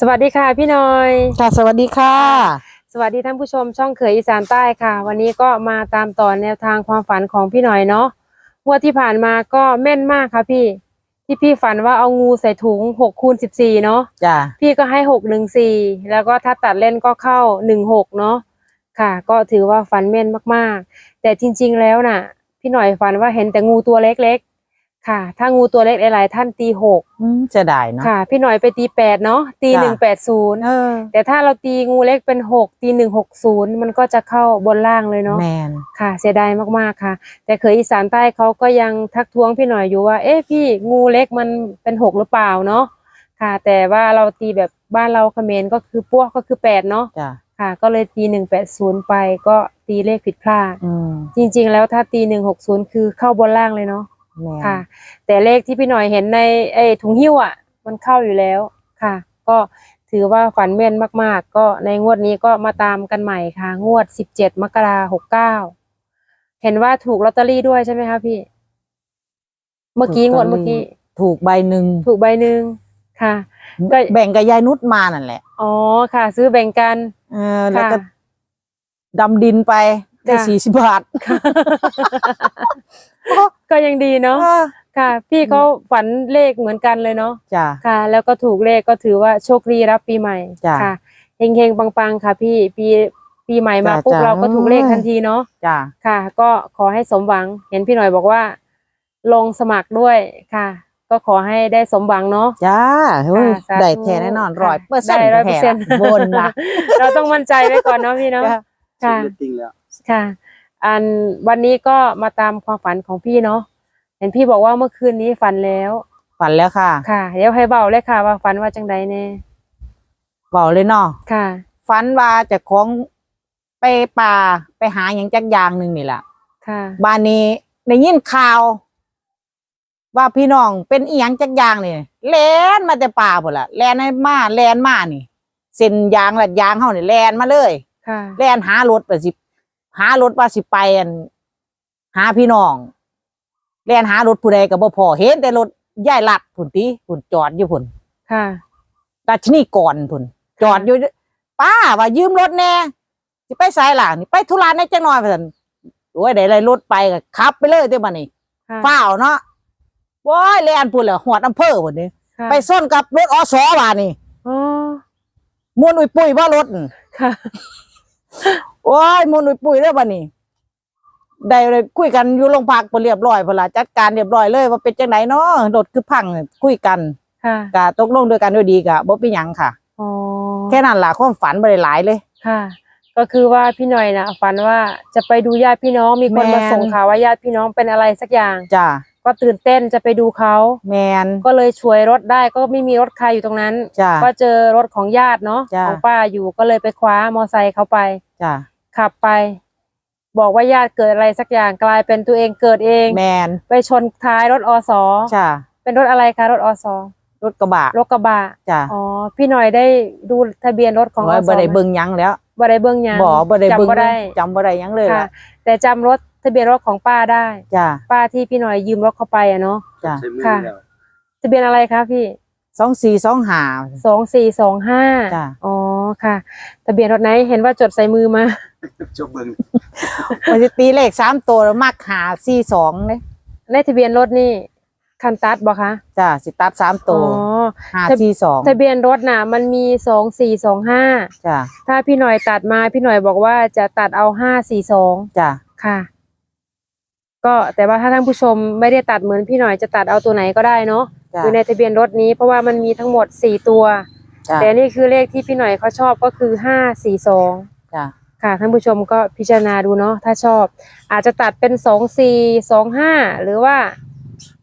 สวัสดีค่ะพี่หน้อย ค่ะสวัสดีค่ะ สวัสดีท่านผู้ชมช่องเขยอีสานใต้ค่ะ วันนี้ก็มาตามต่อแนวทางความฝันของพี่หน่อยเนาะงวดที่ผ่านมาก็แม่นมากค่ะพี่ ที่พี่ฝันว่าเอางูใส่ถุงหกคูณสิบสี่เนาะจ้ะพี่ก็ให้หกหนึ่งสี่แล้วก็ถ้าตัดเล่นก็เข้าหนึ่งหกเนาะค่ะ ก็ถือว่าฝันแม่นมากๆ แต่จริง ๆแล้วน่ะ พี่หน่อยฝันว่าเห็นแต่งูตัวเล็กๆ ค่ะ ถ้างูตัวเล็กหลายๆท่านตีหกอืมจะได้เนาะค่ะ พี่หน่อยไปตีแปดเนาะตีจ้ะหนึ่งแปดศูนย์เออแต่ถ้าเราตีงูเล็กเป็นหกตีหนึ่งหกศูนย์มันก็จะเข้าบนล่างเลยเนาะแมนค่ะ เสียดายมากๆค่ะ แต่เคยอีสานใต้เขาก็ยังทักท้วงพี่หน่อยอยู่ว่า เอ๊ะพี่งูเล็กมันเป็นหกหรือเปล่าเนาะค่ะ แต่ว่าเราตีแบบบ้านเราเขมรก็คือพวกก็คือแปดเนาะจ้ะค่ะ ก็เลยตีหนึ่งแปดศูนย์ไปก็ตีเลขผิดพลาดอืมจริง ๆ แล้วถ้าตีหนึ่งหกศูนย์คือเข้าบนล่างเลยเนาะ แมนค่ะ แต่เลขที่พี่หน่อยเห็นในไอ้ถุงหิ้วอะ มันเข้าอยู่แล้วค่ะ ก็ถือว่าฝันแม่นมาก ๆ ก็ในงวดนี้ก็มาตามกันใหม่ค่ะ งวดสิบเจ็ดมกราหกเก้าเห็นว่าถูกลอตเตอรี่ด้วยใช่ไหมคะพี่ เมื่อกี้งวดเมื่อกี้ ถูกใบหนึ่งถูกใบหนึ่งค่ะ ก็แบ่งกับยายนุชมานั่นแหละ อ๋อค่ะ ซื้อแบ่งกัน เออแล้วค่ะก็ดำดินไป ได้ค่ะสี่สิบบาท ก็ยังดีเนาะเออค่ะ พี่เขาฝันเลขเหมือนกันเลยเนาะจ้ะค่ะ แล้วก็ถูกเลขก็ถือว่าโชคดีรับปีใหม่จ้ะค่ะเฮงๆปังๆค่ะ พี่ปีปีใหม่มาจ้ะปุ๊บจ้ะเราก็ถูกเลขอืมทันทีเนาะจ้ะค่ะ ก็ขอให้สมหวัง เห็นพี่หน่อยบอกว่า ลงสมัครด้วยค่ะ ก็ขอให้ได้สมหวังเนาะจ้าเฮ้ยค่ะสาธุได้แท้แน่นอนค่ะร้อยเปอร์เซ็นต์ได้ร้อยเปอร์เซ็นต์บนนะเราต้องมั่นใจไว้ก่อนเนาะพี่เนาะจ้ะค่ะจริงแล้ว ค่ะ อันวันนี้ก็มาตามความฝันของพี่เนาะเห็นพี่บอกว่าเมื่อคืนนี้ฝันแล้วฝันแล้วค่ะค่ะเดี๋ยวให้เบาเลยค่ะ ว่าฝันว่าจังใดแน่บอกเลยเนาะค่ะฝันว่าเจะของไปป่าไปหาอย่างจักอย่างหนึ่งนี่แหละค่ะบ้านนี้ได้ยินข่าว ว่าพี่น้องเป็นอีหยังจักอย่างนี่แลนมาแต่ป่าพุ่นละแลนให้มาแลนมานี่เส้นยางลัดยางเฮานี่แลนมาเลยค่ะแลนหารถไปสิ หารถว่าสิไปอันหาพี่น้องแลนหารถผู้ใดก็บ่พอเห็นแต่รถยายลัดพุ่นติพุ่นจอดอยู่พุ่นค่ะราชนีก่อนพุ่นจอดอยู่ป้าว่ายืมรถแน่สิไปไสล่ะนี่ไปธุระในจังหน่อยว่าซั่นโอ้ยได้ไรรถไปก็ขับไปเลยเด้อบัดนี้ค่ะฝ้าวเนาะว้ายแลนพุ่นเหรอหอดอำเภอพุ่นนี่ค่ะไปส้นกับรถอสว่านี่อ๋อมวนอุยปุยว่ารถนั่นค่ะ โอ้ยมวนอุยปุยเด้อบัดนี้ได้เลยคุยกันอยู่โรงพักไปเรียบร้อยพุ่นละจัดการเรียบร้อยเลย ว่าเป็นจังไหนเนาะรถคือพังคุยกันค่ะกะตกลงด้วยกันด้วยดีกะบ่เป็นหยังค่ะอ๋อแค่นั้นล่ะความฝันบ่ได้หลายเลยค่ะ ก็คือว่าพี่หน่อยนะฝันว่าจะไปดูญาติพี่น้องมีคนแม่นมาส่งข่าวว่าญาติพี่น้องเป็นอะไรสักอย่างจ้า ก็ตื่นเต้นจะไปดูเขาแมน ก็เลยช่วยรถได้ก็ไม่มีรถใครอยู่ตรงนั้น จ้าก็เจอรถของญาติเนาะจ้ะ ของป้าอยู่ก็เลยไปคว้ามอไซค์เขาไป จ้าขับไป บอกว่าญาติเกิดอะไรสักอย่างกลายเป็นตัวเองเกิดเอง แมนไปชนท้ายรถอสจ้าเป็นรถอะไรคะรถอสรถกระบะรถกระบะจ้าอ๋อพี่หน่อยได้ดูทะเบียนรถของโอ้ยอสบ่ได้หมเบิ่งหยังแล้วบ่ได้เบิ่งหยังบ่บ่ได้เบิ่งจำบ่ได้จำบ่ได้หยังเลยค่ะ ล่ะแต่จำรถ ทะเบียนรถของป้าได้ จ้าป้าที่พี่หน่อยยืมรถเข้าไปอะเนาะ จ้าใช้มือค่ะ แล้วทะเบียนอะไรคะพี่สองสี่สองห้าสองสี่สองห้าจ้ะ อ๋อค่ะทะเบียนรถไหนเห็นว่าจดใส่มือมา จบเบิ่งมันจะตีเลขสามตัวแล้วมักหาสี่สองเลยในทะเบียนรถนี่คันตัดบอกคะจ้าสิตัดสามอ๋ตัวอหาทะ สี่สองทะเบียนรถน่ะ มันมีสองสี่สองห้าจ้าถ้าพี่หน่อยตัดมาพี่หน่อยบอกว่าจะตัดเอาห้าสี่สองจ้าค่ะ ก็แต่ว่าถ้าท่านผู้ชมไม่ได้ตัดเหมือนพี่หน่อยจะตัดเอาตัวไหนก็ได้เนาะจ้าอยู่ในทะเบียนรถนี้เพราะว่ามันมีทั้งหมดสี่ตัว จ้าแต่นี่คือเลขที่พี่หน่อยเขาชอบก็คือห้าสี่สองจ้าค่ะท่านผู้ชมก็พิจารณาดูเนาะถ้าชอบ อาจจะตัดเป็นสองสี่สองห้าหรือว่า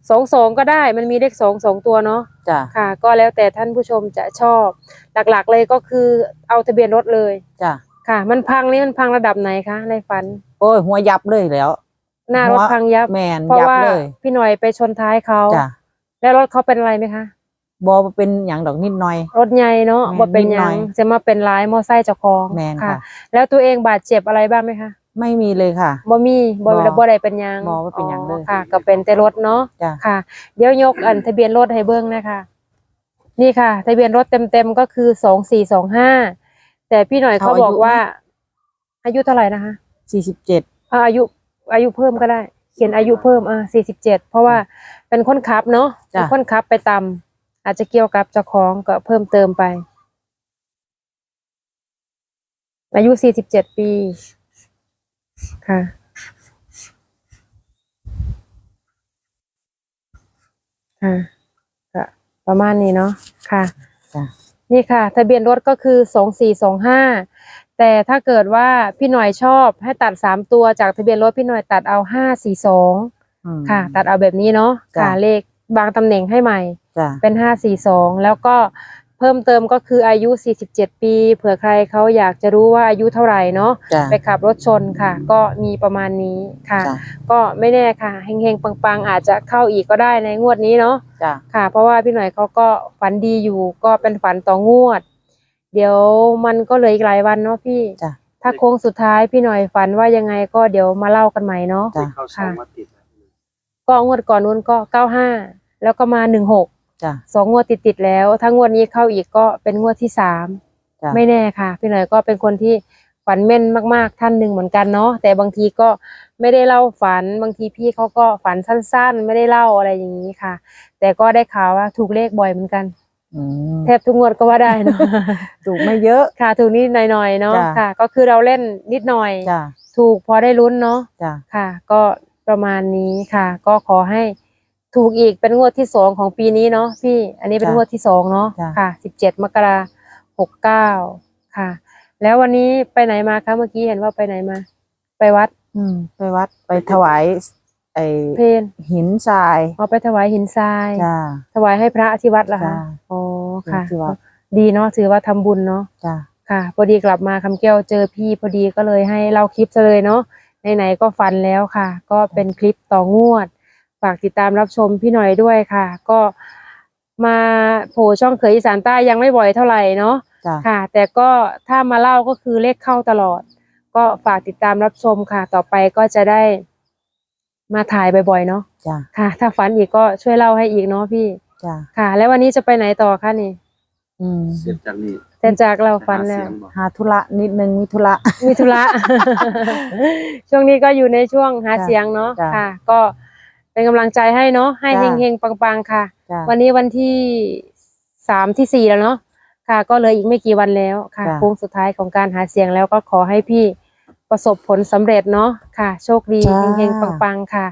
สองสองก็ได้มันมีเลขสองสองตัวเนาะ จ้าค่ะก็แล้วแต่ท่านผู้ชมจะชอบ หลักๆเลยก็คือเอาทะเบียนรถเลยจ้าค่ะ มันพังนี่มันพังระดับไหนคะในฝันโอ้ยหัวยับเลยแล้ว หน้ารถหัวพังยับ แมนเพราะยับว่าเลยพี่หน่อยไปชนท้ายเขา จ้าแล้วรถเขาเป็นอะไรไหมคะ บอเป็นอย่างดอกนิดหน่อย รถใหญ่เนาะแม่นบ่เป็นหนิดหน่ยัองยจะมาเป็นร้ายมอไซค์เจ้าของแมนค่ะ แล้วตัวเองบาดเจ็บอะไรบ้างไหมคะไม่มีเลยค่ะ บ่มีบ่บ่บ่ได้เป็นหยังบ่บ่เป็นหยังเลยค่ะ ก็เป็นแต่รถเนาะ จ้าค่ะเดี๋ยวยกอันทะเบียนรถให้เบิ่งนะคะ นี่ค่ะ ทะเบียนรถเต็มๆก็คือสองสี่สองห้าแต่พี่หน่อยเขาเขาอายุ บอกว่า อายุเท่าไหร่นะคะสี่สิบเจ็ด อ่าอายุ อายุเพิ่มก็ได้ เขียนอายุเพิ่มอ่าสี่สิบเจ็ดเพราะว่าเป็นคนขับเนาะเป็นคนขับไปตำอาจจะเกี่ยวกับเจ้าของก็เพิ่มเติมไป อายุสี่สิบเจ็ดปีค่ะ ค่ะก็ประมาณนี้เนาะค่ะ จ้ะ นี่ค่ะ ทะเบียนรถก็คือสองสี่สองห้า แต่ถ้าเกิดว่าพี่หน่อยชอบให้ตัดสามตัวจากทะเบียนรถพี่หน่อยตัดเอาห้าสี่สองอืม ค่ะ ตัดเอาแบบนี้เนาะจ้ะ ค่ะเลขบางตำแหน่งให้ใหม่ จ้ะเป็นห้าสี่สองแล้วก็เพิ่มเติมก็คืออายุสี่สิบเจ็ดปี เผื่อใครเขาอยากจะรู้ว่าอายุเท่าไหร่เนาะจ้ะไปขับรถชนค่ะ ก็มีประมาณนี้ค่ะ จ้ะก็ไม่แน่ค่ะเฮงๆปังๆ อาจจะเข้าอีกก็ได้ในงวดนี้เนาะจ้ะค่ะ เพราะว่าพี่หน่อยเขาก็ฝันดีอยู่ก็เป็นฝันต่องวด เดี๋ยวมันก็เหลืออีกหลายวันเนาะพี่ จ้ะ ถ้าโค้งสุดท้ายพี่หน่อยฝันว่ายังไงก็เดี๋ยวมาเล่ากันใหม่เนาะ จ้ะเข้าสองมาติดแล้วก็งวดก่อนนู้นก็เก้าห้าแล้วก็มาหนึ่งหกจ้ะ สองงวดติดๆแล้ว ถ้างวดนี้เข้าอีกก็เป็นงวดที่สามจ้ะ ไม่แน่ค่ะ พี่หน่อยก็เป็นคนที่ฝันแม่นมาก ๆ ท่านหนึ่งเหมือนกันเนาะแต่บางทีก็ไม่ได้เล่าฝันบางทีพี่เขาก็ฝันสั้น ๆ ไม่ได้เล่าอะไรอย่างนี้ค่ะ แต่ก็ได้ข่าวว่าถูกเลขบ่อยเหมือนกันอืม แทบทุกงวดก็ว่าได้เนาะถูกไม่เยอะค่ะถูกนิดหน่อยๆเนาะจ้ะค่ะ ก็คือเราเล่นนิดหน่อยจ้ะถูกพอได้ลุ้นเนาะจ้ะค่ะ ก็ประมาณนี้ค่ะ ก็ขอให้ถูกอีกเป็นงวดที่สองของปีนี้เนาะพี่อันนี้เป็นจ้ะงวดที่สองเนาะจ้ะค่ะสิบเจ็ดมกราหกเก้าค่ะ แล้ววันนี้ไปไหนมาคะเมื่อกี้เห็นว่าไปไหนมา ไปวัด อืม ไปวัดไปถวาย ไอเพนหินทรายเอาไปถวายหินทรายจ้ะถวายให้พระที่วัดเหรอคะจ้ะอ๋อค่ะที่วัดดีเนาะถือว่าทำบุญเนาะจ้ะค่ะพอดีกลับมาคำแก้วเจอพี่พอดีก็เลยให้เล่าคลิปซะเลยเนาะไหนๆก็ฟันแล้วค่ะ ก็เป็นคลิปต่องวด ฝากติดตามรับชมพี่หน่อยด้วยค่ะ ก็มาโผล่ช่องเขยอีสานใต้ยังไม่บ่อยเท่าไหร่เนาะจ้ะค่ะ แต่ก็ถ้ามาเล่าก็คือเลขเข้าตลอด ก็ฝากติดตามรับชมค่ะ ต่อไปก็จะได้ มาถ่ายบ่อยๆเนาะจ้ะค่ะ ถ้าฝันอีกก็ช่วยเล่าให้อีกเนาะพี่จ้ะค่ะ แล้ววันนี้จะไปไหนต่อคะนี่อืมเสร็จจากนี้แต่จากเราฝันแล้วหาเสียงบอกหาธุระนิดนึงมีธุระ มีธุระ ช่วงนี้ก็อยู่ในช่วงหาจ้ะเสียงเนาะจ้ะค่ะ ก็เป็นกำลังใจให้เนาะให้จ้ะ เฮงๆปังๆค่ะ จ้ะ วันนี้วันที่สามที่สี่แล้วเนาะค่ะ ก็เหลยอีกไม่กี่วันแล้วค่ะจ้ะ โค้งสุดท้ายของการหาเสียงแล้วก็ขอให้พี่ ประสบผลสำเร็จเนาะค่ะ โชคดีจ้า เฮงๆปังๆค่ะ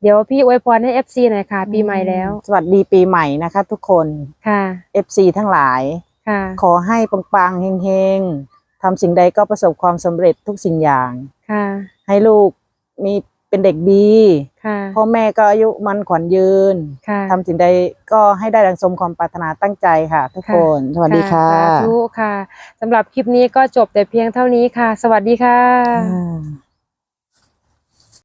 เดี๋ยวพี่อวยพรให้เอฟซีหน่อยค่ะ ปีใหม่แล้วสวัสดีปีใหม่นะคะทุกคน ค่ะ FC ทั้งหลาย ค่ะ ขอให้ปังๆเฮงๆทำสิ่งใดก็ประสบความสำเร็จทุกสิ่งอย่าง ค่ะ ให้ลูกมี เป็นเด็กดีค่ะ พ่อแม่ก็อายุมันขวัญยืนค่ะทำสิ่งใดก็ให้ได้ดังสมความปรารถนาตั้งใจค่ะ ทุกคนสวัสดีค่ะสาธุค่ะสำหรับคลิปนี้ก็จบแต่เพียงเท่านี้ค่ะ สวัสดีค่ะ อ่า